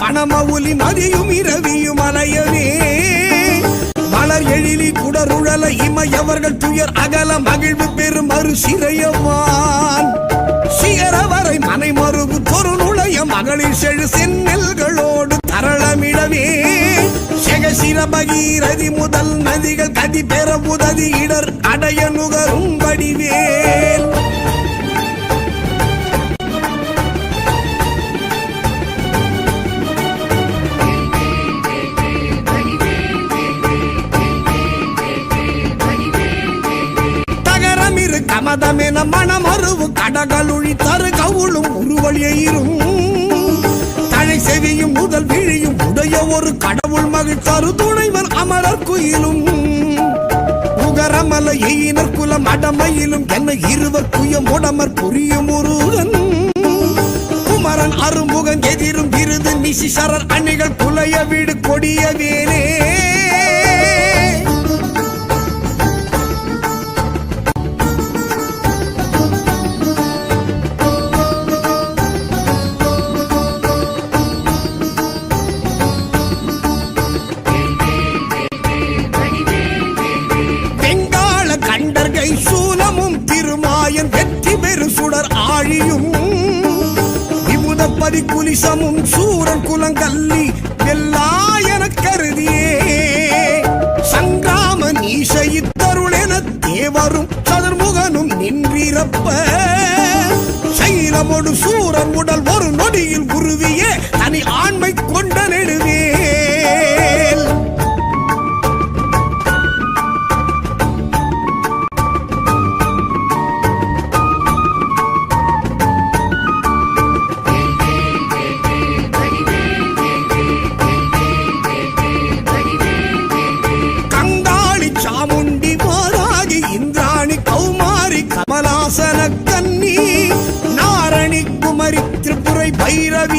பணமவுலி மதியும் இரவியும் அலையவே. மலர் எழிலி குடருழல இமையவர்கள் துயர் அகல மகிழ்வு பெரும் மறு சிறையவான். சிகரவரை மனை மறுபு தொரு நுழைய மகளிர் செழு சென்னல்களோடு தரளமிடவே. சிரபகீரதி முதல் நதிகள் கதி பெற உதவி இடர் அடைய நுகரும் வடிவேல். தகரமிரு மனம் அருவு கடகளுழி தரு கவுளும் உருவழியும் தழை செவியும் முதல் விழியும் உடைய ஒரு கடவுள் மகிழ் தரு துணைவன் அமரர் குயிலும். புகரமல எயினர் குலம் அடமையிலும் என்ன இருவர் குயம் உடமர் புரியும் முருகன். குமரன் அரும்புகன் எதிரும் விருது நிசிசரர் அணிகள் புலைய வீடு கொடிய வேலே. Well,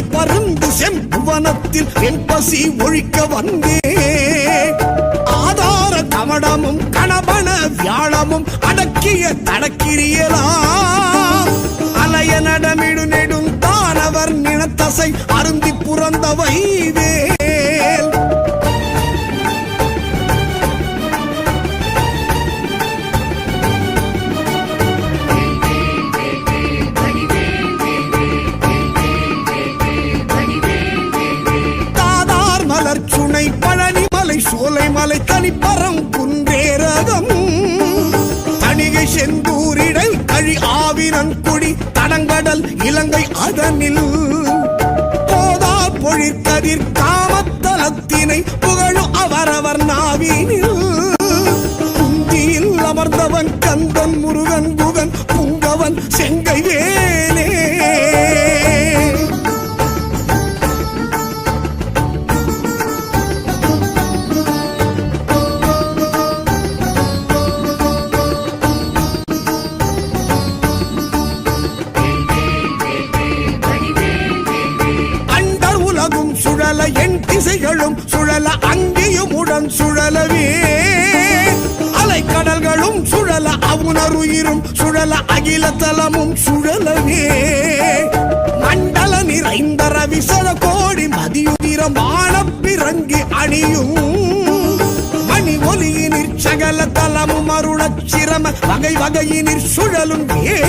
வெண்கழுவுடன் பறந்து செம்புவனத்தில் என் பசி ஒழிக்க வந்தே. ஆதார கமடமும் கணபன வியாழமும் அடக்கிய தடக்கிரியலாம் அலைய நடமிடு நெடும் தானவர் நினத்தசை அருந்தி புறந்தவை வேல் இலங்கை அதனில் போதார் பொழிற்கதிர் காமத்தலத்தினை புகழும் அவரவர் நாவினில் சுழல திசைகளும் சுழல அங்கேயும் உடன் சுழலவே. அலைக்கடல்களும் சுழல அவுணருயிரும் சுழல அகில தலமும் சுழலவே. மண்டல நிறைந்த ரவிசர கோடி மதியுதிரம் வானப்பிறங்கி அணியும். மணி ஒலியினிற் சகல தலமும் அருளச் சிரம வகை வகையினிற் சுழலும் ஏ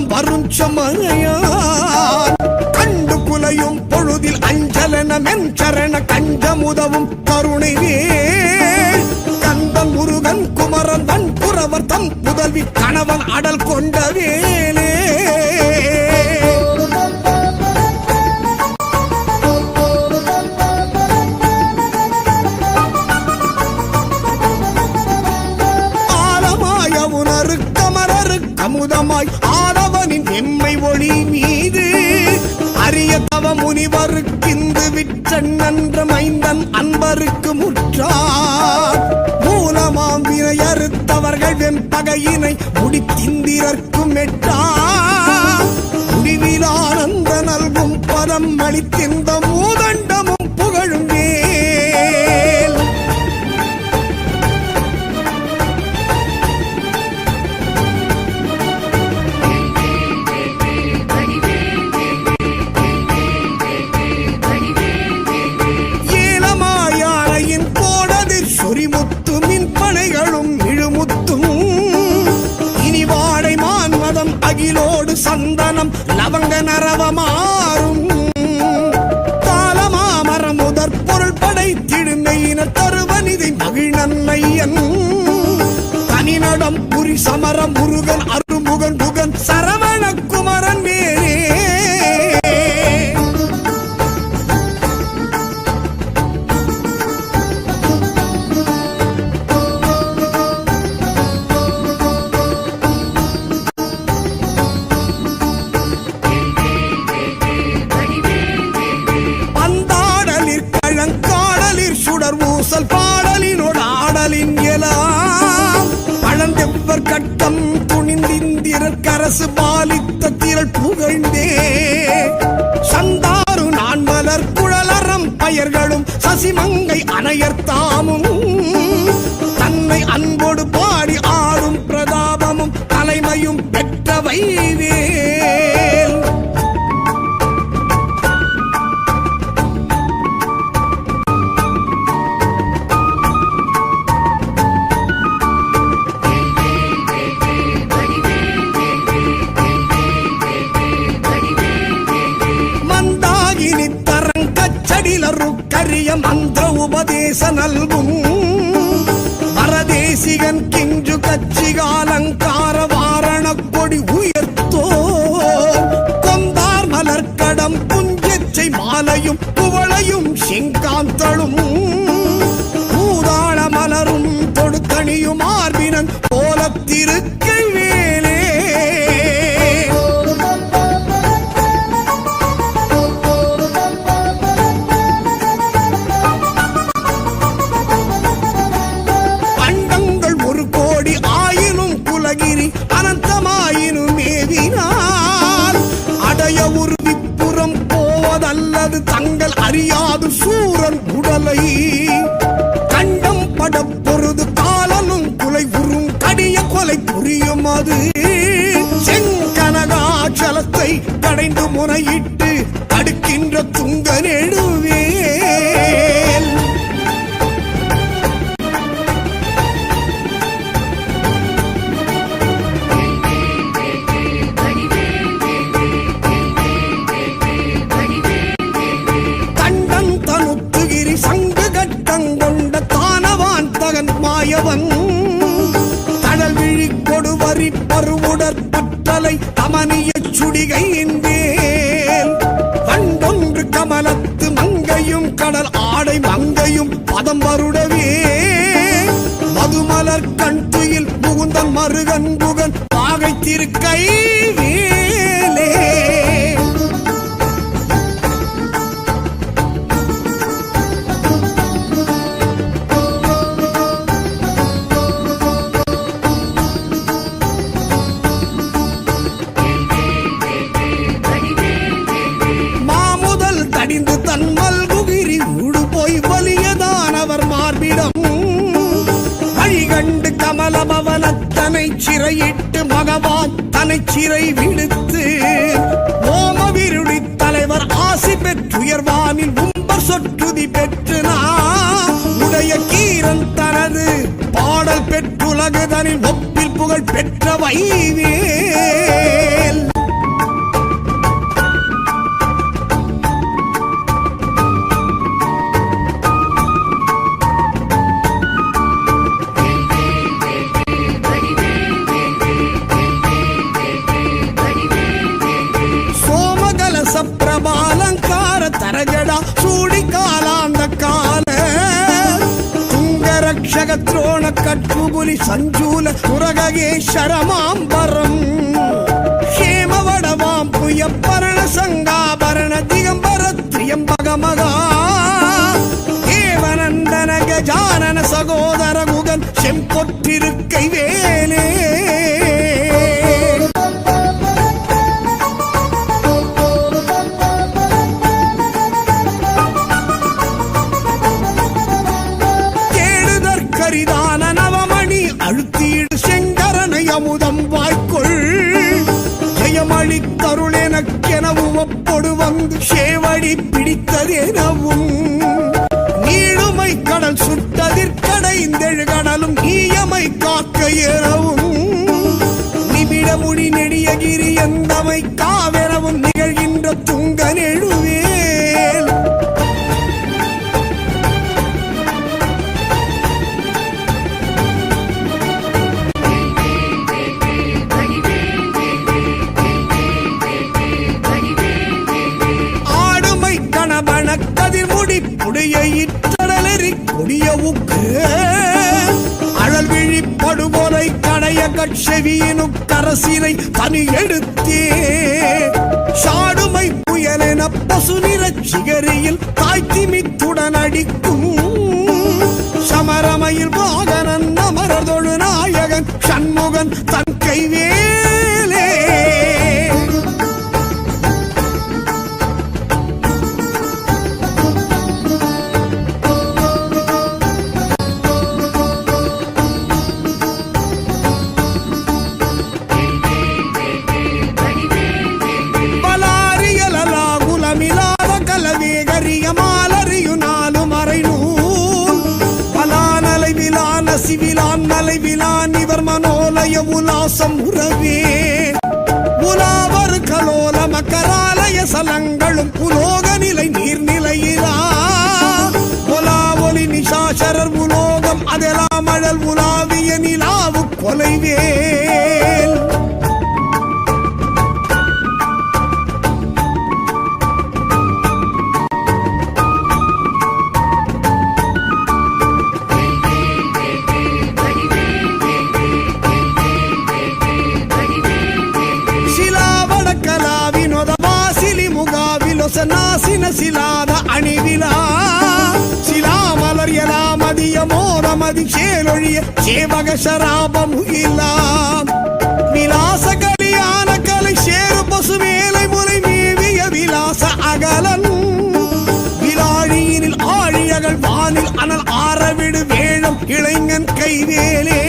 போல் வரும் சமனையான் கண்டு குலையும் பொழுதில் அஞ்சலன மென்சரண கஞ்சமுதவும் கருணை வேல் கந்தன் முருகன் குமரன் தன் புறவர் தம் புதல்வி கணவன் அடல் கொண்ட வேலே. அமுதமாய் ஆடவனின் எம்மை ஒளி மீது. அரிய தவ முனிவருக்கிந்து விற்றன் நன்ற மைந்தன் அன்பருக்கு முற்றார். மூலமாம் வினையறுத்தவர்கள் வெம்பகையினை முடித்திந்திரர்க்கும் எட்டார் முடிவில் ஆனந்த நல்கும் பதம் அளித்திந்த மூதண்டமும் சமரம் முருகன் பாலித்த திரள் புகழ்ந்தே. சந்தாரு நான் மலர் குழலறம் பயர்களும் சசிமங்கை அணையர் தாமும். கரிய மந்திர உபதேச நல்கும். பரதேசிகன் கிஞ்சு கச்சிகாலங்கார வாரண கொடி உயர்த்தோ. கொந்தார் மலர்க்கடம் புஞ்சச்சை மாலையும் புவளையும் செங்காந்தளும். பூதாள மலரும் தொடுத்தணியும் ஆர்பினன் போலத்திருக்கை நமது செங்கனகாச்சலத்தை கடைந்து முறையிட்டு அடுக்கின்ற துங்க நெடுவே பருவுடற் பற்றலை தமனிய சுடிகையின் வேல் கமலத்து மங்கையும் கடல் ஆடை மங்கையும் பதம் வருடவே. மதுமலர் கண் துயில் முகுந்தன் மருகன் புகன் பாகை திருக்கை சிறையிட்டு மகவான் தனை சிறை விடுத்து ஓமவிருடி தலைவர் ஆசி பெற்றுயர்வானில் உம்பர் சொற்றுதி பெற்று உடைய கீரன் தனது பாடல் பெற்றுலகுதனில் ஒப்பில் புகழ் பெற்ற வைவே துங்கரக்ஷக துரோண கட்புபுலி சஞ்சூல துரகேஸ்வரமாம்பரம் ஹேமவடவாம் புயப்பரண சங்காபரண திகம்பர திரியம்பகமகா தேவநந்தன கஜானன சகோதர குகன் செம்பொற்றிருக்கை வேலே சேவடி பிடித்ததெனவும். நீளுமை கடல் சுட்டதிற்கடைந்தெழு கடலும் ஈயமை காக்க எனவும் நிமிடமுடி நெடியகிரி எந்தமை காவெனவும் கதிர்முடி புடைய இற்றடலறி கொடிய உக்கு. அழல் விழி கடைய கட்செவியினு கரசினை தனி எடுத்தே. சாடுமை புயலென பசு நிறச் சிகரியில் தாய்த்திமித்துடன் அடிக்கும். சமரமையில் வாகனன் அமரதொழு நாயகன் சண்முகன் தன் விலான் இவர் மனோலய உலாசம் உறவே. உலாவர் கலோல மக்கராலய சலங்களும் உலோக நிலை நீர்நிலையிலா. உலா ஒளி நிஷாசரர் உலோகம் அதெல்லாம் அழல் உலாவிய நிலாவு கொலைவேல் நமது சேலொழிய சேவக சராபம் இல்லாம் விலாச கலியான கலை சேரு பசு மேலை முறை மேவிய விலாச அகலன். விலாழியினில் ஆழியகள் வானில் அனல் ஆரவிடு வேழம் இளைஞன் கைவேலே.